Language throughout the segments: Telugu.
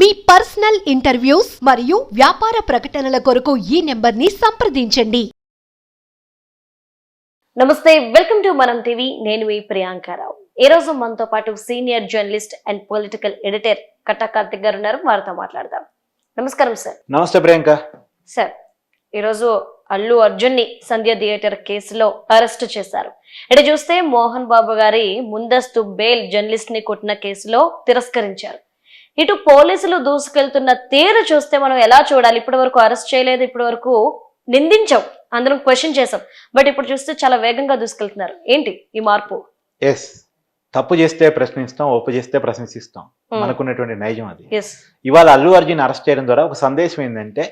మీ పర్సనల్ ఇంటర్వ్యూస్ మరియు వ్యాపార ప్రకటనల కొరకు ఈ నెంబర్ని సంప్రదించండి. నమస్తే వెల్కమ్ టు మనం టీవీ. నేను మీ ప్రియాంకారావు ఈ రోజు మనతో పాటు senior journalist and political editor Katta Karthik గారు ఉన్నారు. వారితో మాట్లాడదాం. నమస్కారం సార్. నమస్తే ప్రియాంక. సార్ ఈరోజు అల్లు అర్జున్ని సంధ్య థియేటర్ కేసులో అరెస్ట్ చేశారు. ఇటు చూస్తే మోహన్ బాబు గారి ముందస్తు బెయిల్ జర్నలిస్ట్ని కొట్టిన కేసులో తిరస్కరించారు. ఇటు పోలీసులు దూసుకెళ్తున్న తీరు చూస్తే మనం ఎలా చూడాలి? ఇప్పటి వరకు అరెస్ట్ చేయలేదు ఇప్పటి వరకు నిందించాం. అందరం క్వశ్చన్ చేసాం బట్ ఇప్పుడు చూస్తే చాలా వేగంగా దూసుకెళ్తున్నారు. ఏంటి ఈ మార్పు? ఎస్ తప్పు చేస్తే ప్రశ్నిస్తాం ఒప్పు చేస్తే ప్రశంసిస్తాం Hmm. మనకున్నటువంటి నైజం అది. ఇవాళ అల్లు అర్జున్ అరెస్ట్ చేయడం ద్వారా ఒక సందేశం ఏంటంటే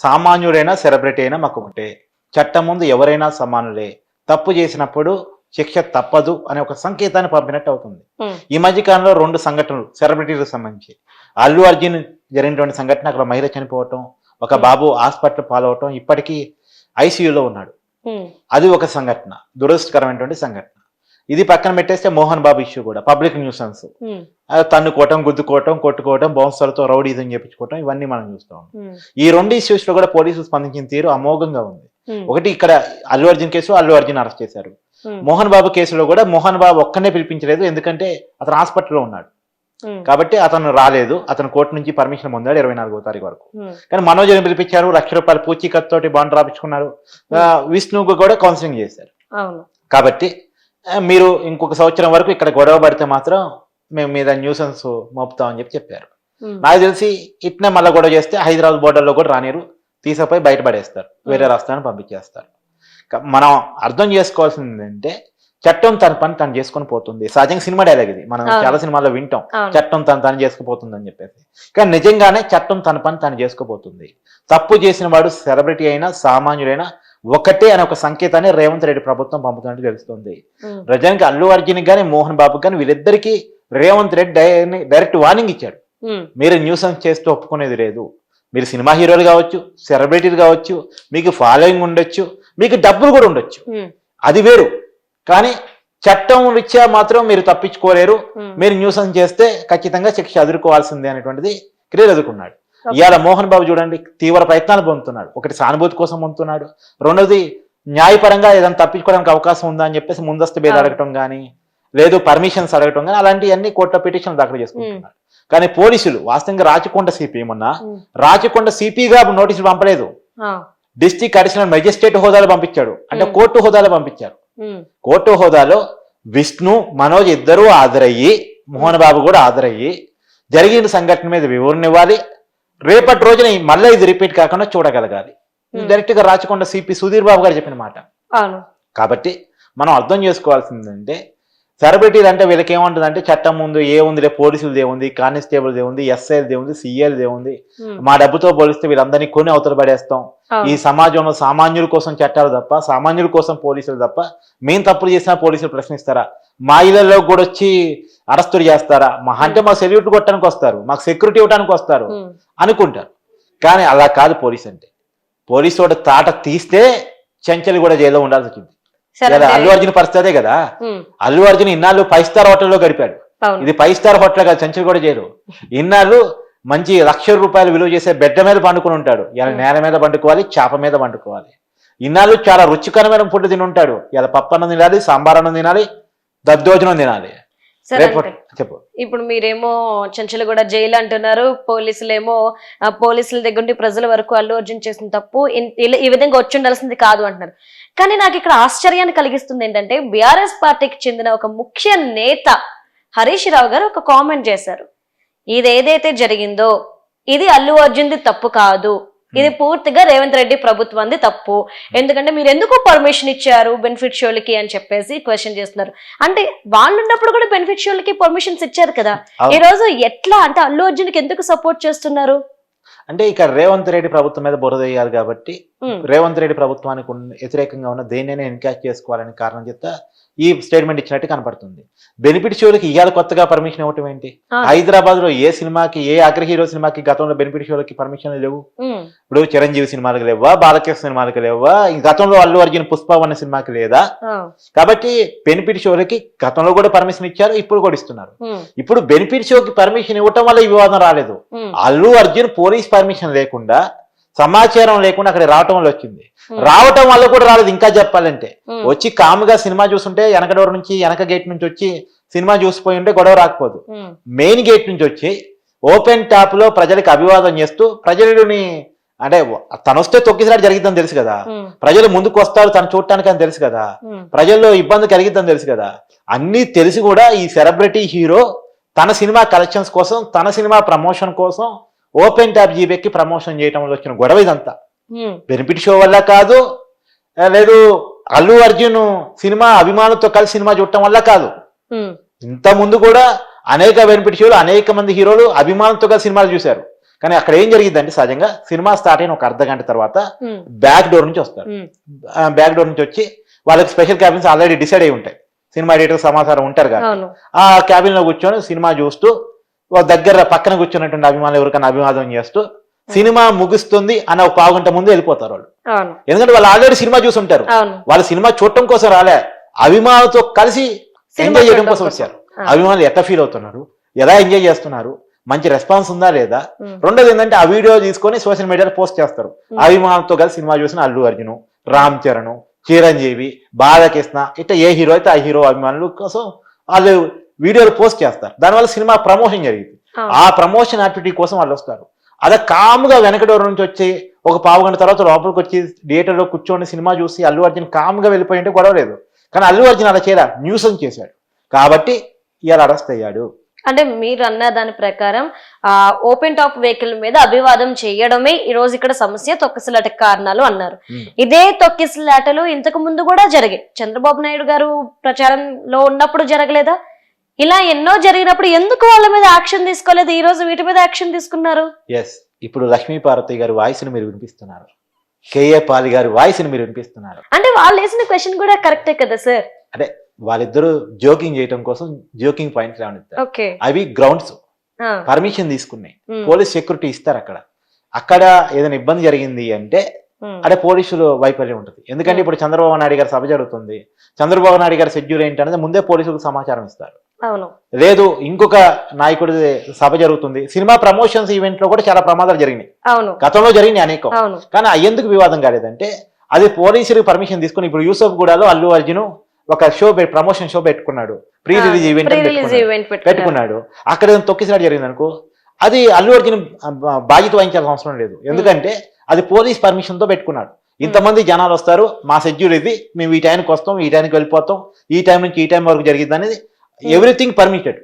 సామాన్యుడైనా సెలబ్రిటీ అయినా మాకు ఒకటే చట్టం ముందు ఎవరైనా సమానులే. తప్పు చేసినప్పుడు శిక్ష తప్పదు అనే ఒక సంకేతాన్ని పంపినట్టు అవుతుంది. ఈ మధ్య కాలంలో రెండు సంఘటనలు సెలబ్రిటీలకు సంబంధించి. అల్లు అర్జున్ జరిగినటువంటి సంఘటన అక్కడ మహిళ చనిపోవటం ఒక. బాబు హాస్పిటల్ పాలవటం ఇప్పటికీ ఐసీయూలో ఉన్నాడు. అది ఒక సంఘటన దురదృష్టకరమైనటువంటి సంఘటన. ఇది పక్కన పెట్టేస్తే మోహన్ బాబు ఇష్యూ కూడా పబ్లిక్ న్యూసెన్స్ తన్నుకోవటం గుద్దుకోవటం కొట్టుకోవటం బౌన్సర్లతో రౌడీజం చేపించుకోవటం ఇవన్నీ మనం చూస్తాం. ఈ రెండు ఇష్యూస్లో కూడా పోలీసులు స్పందించిన తీరు అమోఘంగా ఉంది. ఒకటి ఇక్కడ అల్లు అర్జున్ కేసు అల్లు అర్జున్ అరెస్ట్ చేశారు. మోహన్ బాబు కేసులో కూడా మోహన్ బాబు ఒక్కనే పిలిపించలేదు ఎందుకంటే అతను హాస్పిటల్లో ఉన్నాడు. కాబట్టి అతను రాలేదు అతను కోర్టు నుంచి పర్మిషన్ పొందాడు ఇరవై నాలుగో తారీఖు వరకు. కానీ మనోజ్ని పిలిపించారు? లక్ష రూపాయలు పూచీకత్ తోటి బాండ్ రాపించుకున్నారు. ఆ, విష్ణువుకు కూడా కౌన్సిలింగ్ చేశారు. కాబట్టి మీరు ఇంకొక సంవత్సరం వరకు ఇక్కడ గొడవ పడితే మాత్రం మేము మీద న్యూసెన్స్ మోపుతామని చెప్పి చెప్పారు. నాకు తెలిసి ఇట్నే మళ్ళీ గొడవ చేస్తే హైదరాబాద్ బోర్డర్లో కూడా రానిరు తీసుకుపోయి బయటపడేస్తారు. వేరే రాష్ట్రాన్ని పంపించేస్తారు. మనం అర్థం చేసుకోవాల్సింది ఏంటంటే చట్టం తన పని తను చేసుకొని పోతుంది. సహజంగా సినిమా డైలాగ్ ఇది. మనం. చాలా సినిమాల్లో వింటాం. చట్టం తను తను చేసుకుపోతుంది అని చెప్పేసి. కానీ నిజంగానే చట్టం తన పని తను చేసుకుపోతుంది. తప్పు చేసిన వాడు సెలబ్రిటీ అయినా సామాన్యుడైనా ఒకటే అనే ఒక సంకేతాన్ని రేవంత్ రెడ్డి ప్రభుత్వం పంపుతున్నట్టు తెలుస్తుంది. నిజానికి అల్లు అర్జున్ కానీ మోహన్ బాబు కానీ వీళ్ళిద్దరికీ రేవంత్ రెడ్డి డైరెక్ట్ వార్నింగ్ ఇచ్చాడు. మీరు న్యూసెన్స్ చేస్తూ ఒప్పుకునేది లేదు. మీరు సినిమా హీరోలు కావచ్చు సెలబ్రిటీలు కావచ్చు మీకు ఫాలోయింగ్ ఉండొచ్చు మీకు డబ్బులు కూడా ఉండొచ్చు. అది వేరు కానీ చట్టం రీత్యా మాత్రం మీరు తప్పించుకోలేరు. మీరు న్యూసెన్స్ చేస్తే ఖచ్చితంగా శిక్ష ఎదుర్కోవాల్సిందే అనేటువంటిది క్లియర్ ఎదుర్కొన్నాడు. ఇవాళ మోహన్ బాబు చూడండి తీవ్ర ప్రయత్నాలు పొందుతున్నాడు ఒకటి సానుభూతి కోసం పొందుతున్నాడు రెండోది న్యాయపరంగా ఏదైనా తప్పించుకోవడానికి అవకాశం ఉందా అని చెప్పేసి ముందస్తు బేలు. అడగటం కానీ లేదు పర్మిషన్స్ అడగటం కానీ అలాంటివన్నీ కోర్టులో పిటిషన్ దాఖలు చేసుకుంటున్నాడు కానీ పోలీసులు వాస్తవంగా రాచకొండ సిపి ఏమన్నా. రాచకొండ సిపిగా నోటీసులు పంపలేదు. డిస్టిక్ అడిషనల్ మెజిస్ట్రేట్ హోదాలో పంపించాడు అంటే. కోర్టు హోదాలో పంపించారు. కోర్టు హోదాలో విష్ణు మనోజ్ ఇద్దరూ హాజరయ్యి మోహన్ బాబు కూడా హాజరయ్యి జరిగిన సంఘటన మీద వివరణ ఇవ్వాలి రేపటి రోజున మళ్ళీ ఇది రిపీట్ కాకుండా చూడగలగాలి. డైరెక్ట్గా రాచకొండ సిపి సుధీర్ బాబు గారు చెప్పిన మాట కాబట్టి మనం అర్థం చేసుకోవాల్సిందంటే సెలబ్రిటీలు అంటే వీళ్ళకి ఏముంటుందంటే చట్టం ముందు ఏ ఉందిలే పోలీసులది ఏముంది కానిస్టేబుల్ ఏముంది ఎస్ఐలది సిఐలది ఏముంది ఉమ్. మా డబ్బుతో పోలిస్తే వీళ్ళందరినీ కొని అవతల పడేస్తాం. ఈ సమాజంలో సామాన్యుల కోసం చట్టాలు తప్ప సామాన్యుల కోసం పోలీసులు తప్ప మేం తప్పులు చేసినా పోలీసులు ప్రశ్నిస్తారా? మా ఇళ్ళలో కూడా వచ్చి అరెస్టులు చేస్తారా? మా అంటే మా సెల్యూట్ కొట్టడానికి వస్తారు మాకు సెక్యూరిటీ ఇవ్వడానికి వస్తారు. అనుకుంటారు. కానీ అలా కాదు పోలీస్ అంటే. పోలీసు తాట తీస్తే చెంచలు కూడా జైల్లో ఉండాల్సి వచ్చింది. అంటే- అల్లు అర్జున్ పరిస్థితి అదే కదా. అల్లు అర్జున్ ఇన్నాళ్ళు ఫైవ్ స్టార్ హోటల్లో గడిపాడు. ఇది ఫైవ్ స్టార్ హోటల్ కాదు చెంచలు కూడా చేయరు. ఇన్నాళ్ళు మంచి లక్ష రూపాయలు విలువ చేసే బెడ్డ మీద పండుకొని ఉంటాడు. ఇలా. నేల మీద పండుకోవాలి చేప మీద పండుకోవాలి. ఇన్నాళ్ళు చాలా రుచికరమైన ఫుడ్ తిని ఉంటాడు. ఇలా పప్పు అన్నం తినాలి సాంబార్ అన్నం తినాలి దద్దోజనం తినాలి. చెప్పు. ఇప్పుడు మీరేమో చెంచలగూడ జైలు అంటున్నారు పోలీసులేమో పోలీసుల దగ్గర నుండి ప్రజల వరకు అల్లు అర్జున్ చేసిన తప్పు ఈ విధంగా వచ్చి ఉండాల్సింది కాదు అంటున్నారు. కానీ నాకు ఇక్కడ ఆశ్చర్యాన్ని కలిగిస్తుంది ఏంటంటే బీఆర్ఎస్ పార్టీకి చెందిన ఒక ముఖ్య నేత హరీష్ రావు గారు ఒక కామెంట్ చేశారు. ఇది ఏదైతే జరిగిందో ఇది అల్లు అర్జున్ది తప్పు కాదు. ఇది పూర్తిగా రేవంత్ రెడ్డి ప్రభుత్వంది తప్పు. ఎందుకంటే మీరు ఎందుకు పర్మిషన్ ఇచ్చారు బెనిఫిట్ షోలకి అని చెప్పేసి క్వశ్చన్ చేస్తున్నారు. అంటే వాళ్ళు ఉన్నప్పుడు కూడా బెనిఫిట్ షోలకి పర్మిషన్స్ ఇచ్చారు కదా. ఈ రోజు ఎట్లా అంటే అల్లు అర్జున్కి ఎందుకు సపోర్ట్ చేస్తున్నారు? అంటే ఇక రేవంత్ రెడ్డి ప్రభుత్వం మీద బురద వేయాలి కాబట్టి ఉమ్, రేవంత్ రెడ్డి ప్రభుత్వానికి వ్యతిరేకంగా ఉన్న దేన్నైనా ఎన్కాష్ చేసుకోవాలని కారణం చేత ఈ స్టేట్మెంట్ ఇచ్చినట్టు కనపడుతుంది. బెనిఫిట్ షోలకి ఇవాళ కొత్తగా పర్మిషన్ ఇవ్వటం ఏంటి. హైదరాబాద్లో ఏ సినిమాకి ఏ అగ్ర హీరో సినిమాకి గతంలో బెనిఫిట్ షోలకి పర్మిషన్ లేవు? ఇప్పుడు చిరంజీవి సినిమాలకు లేవా? బాలకృష్ణ సినిమాలకు లేవా? గతంలో అల్లు అర్జున్ పుష్ప అన్న సినిమాకి లేదా? కాబట్టి బెనిఫిట్ షోలకి గతంలో కూడా పర్మిషన్ ఇచ్చారు ఇప్పుడు కూడా ఇస్తున్నారు. ఇప్పుడు బెనిఫిట్ షోకి పర్మిషన్ ఇవ్వటం వల్ల ఈ వివాదం రాలేదు. అల్లు అర్జున్ పోలీస్ పర్మిషన్ లేకుండా సమాచారం లేకుండా అక్కడ రావటం వల్ల వచ్చింది. రావటం వల్ల కూడా రాలేదు ఇంకా చెప్పాలంటే. వచ్చి కాముగా సినిమా చూస్తుంటే వెనక డోర్ నుంచి వెనక గేట్ నుంచి వచ్చి సినిమా చూసిపోయి ఉంటే గొడవ రాకపోదు. మెయిన్ గేట్ నుంచి వచ్చి ఓపెన్ టాప్లో ప్రజలకు అభివాదం చేస్తూ ప్రజలని అంటే తను వస్తే తొక్కిసలాట జరిగిద్దని తెలుసు కదా. ప్రజలు ముందుకు వస్తారు తను చూడటానికి అని తెలుసు కదా. ప్రజల్లో ఇబ్బంది కలిగిద్దని తెలుసు కదా. అన్నీ తెలిసి కూడా ఈ సెలబ్రిటీ హీరో తన సినిమా కలెక్షన్స్ కోసం తన సినిమా ప్రమోషన్ కోసం ఓపెన్ ట్యాప్ జీబెక్కి ప్రమోషన్ చేయడం వల్ల వచ్చిన గొడవ ఇదంతా. బెనిఫిట్ షో వల్ల కాదు లేదు అల్లు అర్జున్ సినిమా అభిమానులతో కలిసి సినిమా చూడటం వల్ల కాదు. ఇంత ముందు కూడా అనేక బెనిఫిట్ షోలు అనేక మంది హీరోలు అభిమానులతో కలిసి సినిమాలు చూశారు. కానీ అక్కడ ఏం జరిగిందంటే సహజంగా సినిమా స్టార్ట్ అయిన ఒక అర్ధ గంట తర్వాత బ్యాక్ డోర్ నుంచి వస్తారు. బ్యాక్ డోర్ నుంచి వచ్చి వాళ్ళకి స్పెషల్ క్యాబిన్స్ ఆల్రెడీ డిసైడ్ అయి ఉంటాయి. సినిమా ఎడిటర్ సమాచారం ఉంటారు కదా. ఆ క్యాబిన్లో కూర్చొని సినిమా చూస్తూ దగ్గర పక్కన కూర్చున్నటువంటి అభిమానులు ఎవరికైనా అభివాదం చేస్తూ సినిమా ముగుస్తుంది అని ఒక పావు గంట ముందు వెళ్ళిపోతారు వాళ్ళు. ఎందుకంటే వాళ్ళు ఆల్రెడీ సినిమా చూసుంటారు. వాళ్ళు సినిమా చూడటం కోసం రాలే. అభిమానులతో కలిసి ఎంజాయ్ చేయడం కోసం. వచ్చారు. అభిమానులు ఎట్లా ఫీల్ అవుతున్నారు? ఎలా ఎంజాయ్ చేస్తున్నారు? మంచి రెస్పాన్స్ ఉందా లేదా? రెండోది ఏంటంటే ఆ వీడియో తీసుకొని సోషల్ మీడియాలో పోస్ట్ చేస్తారు. ఉమ్. అభిమానులతో కలిసి సినిమా చూసిన అల్లు అర్జున్ రామ్ చరణ్ చిరంజీవి బాలకృష్ణ ఇట్లా ఏ హీరో అయితే ఆ హీరో అభిమానులు కోసం వాళ్ళు వీడియోలు పోస్ట్ చేస్తారు. దానివల్ల సినిమా ప్రమోషన్ జరిగింది. ఆ ప్రమోషన్ యాక్టివిటీ కోసం వాళ్ళు వస్తారు. అదే కామ్గా వెనక డోర్ నుంచి వచ్చి ఒక పావు గంట తర్వాత లోపలికి వచ్చి థియేటర్లో కూర్చొని సినిమా చూసి అల్లు అర్జున్ కామ్గా వెళ్ళిపోయి ఉంటే గొడవ లేదు. కానీ అల్లు అర్జున్ అలా చేయలే. న్యూసెన్స్ చేశాడు. కాబట్టి ఇవాళ అరెస్ట్ అయ్యాడు. అంటే మీరు అన్న దాని ప్రకారం ఆ ఓపెన్ టాప్ వెహికల్ మీద అభివాదం చేయడమే ఈ రోజు ఇక్కడ సమస్య. తొక్కిసలాట కారణాలు అన్నారు. ఇదే తొక్కిసలాటలు ఇంతకు ముందు కూడా జరిగాయి. చంద్రబాబు నాయుడు గారు ప్రచారంలో ఉన్నప్పుడు జరగలేదా? ఇలా ఎన్నో జరిగినప్పుడు ఎందుకు వాళ్ళ మీద యాక్షన్ తీసుకోలేదు? ఈ రోజు వీటి మీద యాక్షన్ తీసుకున్నారు? ఎస్ ఇప్పుడు లక్ష్మీపార్వతి గారి వాయిస్ని మీరు వినిపిస్తున్నారు. కేఏ పాలి గారి వాయిస్ని మీరు వినిపిస్తున్నారు. అంటే వాళ్ళు వేసిన క్వశ్చన్ కూడా కరెక్టే కదా సార్ అంటే వాళ్ళిద్దరూ జోకింగ్ చేయడం కోసం జోకింగ్ పాయింట్స్ ఓకే. అవి గ్రౌండ్స్ పర్మిషన్ తీసుకున్నాయి. Hmm. పోలీస్ సెక్యూరిటీ ఇస్తారు అక్కడ. అక్కడ ఏదైనా ఇబ్బంది జరిగింది అంటే అదే పోలీసులు వైఫల్యం ఉంటుంది. ఎందుకంటే ఇప్పుడు చంద్రబాబు నాయుడు గారి సభ జరుగుతుంది. చంద్రబాబు నాయుడు గారి షెడ్యూల్ ఏంటనేది ముందే పోలీసులకు సమాచారం ఇస్తారు. లేదు ఇంకొక నాయకుడి సభ జరుగుతుంది. సినిమా ప్రమోషన్స్ ఈవెంట్లో కూడా చాలా ప్రమాదాలు జరిగినాయి. అవును. గతంలో జరిగినాయి అనేకం. కానీ ఎందుకు వివాదం కాలేదంటే అది పోలీసులకు పర్మిషన్ తీసుకుని ఇప్పుడు యూసఫ్ గూడలో అల్లు అర్జున్ ఒక షో ప్రమోషన్ షో పెట్టుకున్నాడు. ప్రీ రిలీజ్ ఈవెంట్ పెట్టుకున్నాడు. అక్కడ తొక్కిసలాట జరిగింది అనుకో అది అల్లు అర్జున్ బాధ్యత వహించాల్సిన అవసరం లేదు. ఎందుకంటే అది పోలీస్ పర్మిషన్తో పెట్టుకున్నాడు. ఇంతమంది జనాలు వస్తారు మా షెడ్యూల్ ఇది మేము ఈ టైంకి వస్తాం ఈ టైంకి వెళ్ళిపోతాం ఈ టైం నుంచి ఈ టైం వరకు జరిగింది అనేది ఎవ్రీథింగ్ పర్మిటెడ్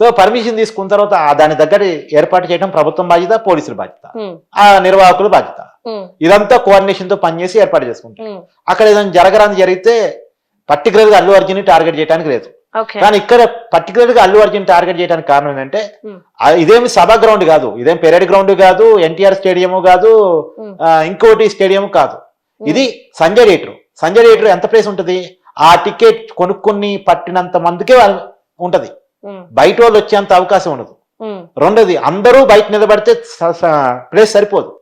సో పర్మిషన్ తీసుకున్న తర్వాత దాని దగ్గర ఏర్పాటు చేయడం ప్రభుత్వం బాధ్యత పోలీసుల బాధ్యత. ఉమ్, ఆ నిర్వాహకుల బాధ్యత. ఉమ్, ఇదంతా కోఆర్డినేషన్తో పనిచేసి ఏర్పాటు చేసుకుంటారు ఉమ్. అక్కడ ఏదైనా జరగరాని జరిగితే పర్టికులర్గా అల్లు అర్జున్ టార్గెట్ చేయడానికి లేదు. కానీ ఇక్కడ పర్టికులర్గా అల్లు అర్జున్ టార్గెట్ చేయడానికి కారణం ఏంటంటే ఇదేమి సభా గ్రౌండ్ కాదు. ఇదేం పెరేడ్ గ్రౌండ్ కాదు ఎన్టీఆర్ స్టేడియం కాదు ఇంకోటి స్టేడియం కాదు. ఇది సంజయ్ థియేటర్. సంజయ్ థియేటర్ ఎంత ప్లేస్ ఉంటది? ఆ టికెట్ కొనుక్కుని పట్టినంత మందికే వాళ్ళ- ఉంటది. బయట వాళ్ళు వచ్చేంత అవకాశం ఉండదు. రెండోది అందరూ బయట నిలబడితే ప్లేస్ సరిపోదు.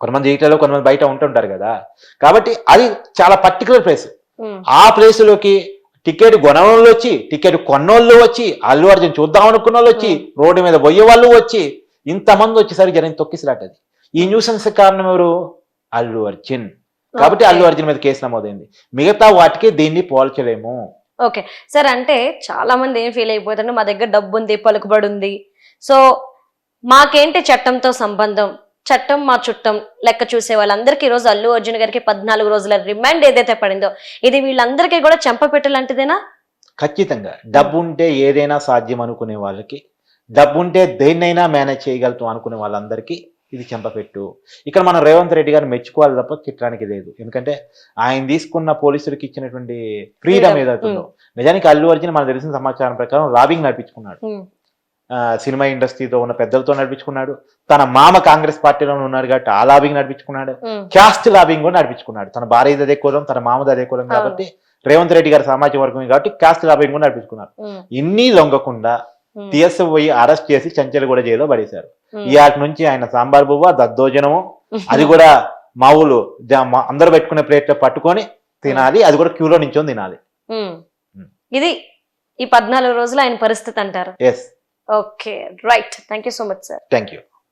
కొంతమంది ఈటలో కొంతమంది బయట ఉంటుంటారు కదా. కాబట్టి అది చాలా పర్టికులర్ ప్లేస్ ఆ ప్లేస్లోకి టికెట్ కొనవాళ్ళు వచ్చి టికెట్ కొన్నోళ్ళు వచ్చి అల్లు అర్జున్ చూద్దాం అనుకున్న వాళ్ళు వచ్చి రోడ్డు మీద పోయే వాళ్ళు వచ్చి ఇంతమంది వచ్చేసరికి జరిగిన తొక్కిసలాటది ఈ న్యూసెన్స్ కారణం ఎవరు? అల్లు అర్జున్. కాబట్టి. అల్లు అర్జున్ మీద కేసు నమోదైంది. మిగతా వాటికి దీన్ని పోల్చలేము. ఓకే సార్ అంటే చాలా మంది ఏం ఫీల్ అయిపోతారు? మా దగ్గర డబ్బు ఉంది పలుకుబడి ఉంది సో మాకేంటి చట్టంతో సంబంధం? చట్టం మా చుట్టం లెక్క చూసే వాళ్ళందరికీ ఈ రోజు అల్లు అర్జున్ గారికి పద్నాలుగు రోజుల రిమాండ్ ఏదైతే పడిందో ఇది వీళ్ళందరికీ కూడా చెంపపెట్టు లాంటిదేనా? ఖచ్చితంగా. డబ్బు ఉంటే ఏదైనా సాధ్యం అనుకునే వాళ్ళకి డబ్బు ఉంటే దేన్నైనా మేనేజ్ చేయగలుగుతాం అనుకునే వాళ్ళందరికీ ఇది చెంపపెట్టు. ఇక్కడ మనం రేవంత్ రెడ్డి గారిని మెచ్చుకోవాలి తప్ప తిట్టడానికి లేదు. ఎందుకంటే ఆయన తీసుకున్న పోలీసులకు ఇచ్చినటువంటి ఫ్రీడమ్ ఉందో నిజానికి అల్లు అర్జున్ మనకు తెలిసిన సమాచారం ప్రకారం లాబింగ్ నడిపించుకున్నాడు. సినిమా ఇండస్ట్రీతో ఉన్న పెద్దలతో నడిపించుకున్నాడు. తన మామ కాంగ్రెస్ పార్టీలో ఉన్నారు కాబట్టి ఆ లాబింగ్ నడిపించుకున్నాడు. క్యాస్ట్ లాబింగ్ కూడా నడిపించుకున్నాడు. తన భార్యది అదే కులం తన మామది అదే కులం కాబట్టి రేవంత్ రెడ్డి గారి సామాజిక వర్గం కాబట్టి కాస్ట్ లాభింగ్ కూడా నడిపించుకున్నారు. ఇన్ని లొంగకుండా ఉమ్, టీఎస్ పోయి అరెస్ట్ చేసి చంచలగూడ జైల్లో పడేశారు. ఉమ్. ఇవాటి నుంచి ఆయన సాంబార్ బువ్వ దద్దోజనము అది కూడా మావులు అందరూ పెట్టుకునే ప్లేట్ పట్టుకొని తినాలి అది కూడా క్యూలో నించొని తినాలి. ఇది ఈ పద్నాలుగు రోజులు ఆయన పరిస్థితి అంటారు. Yes okay right thank you so much sir thank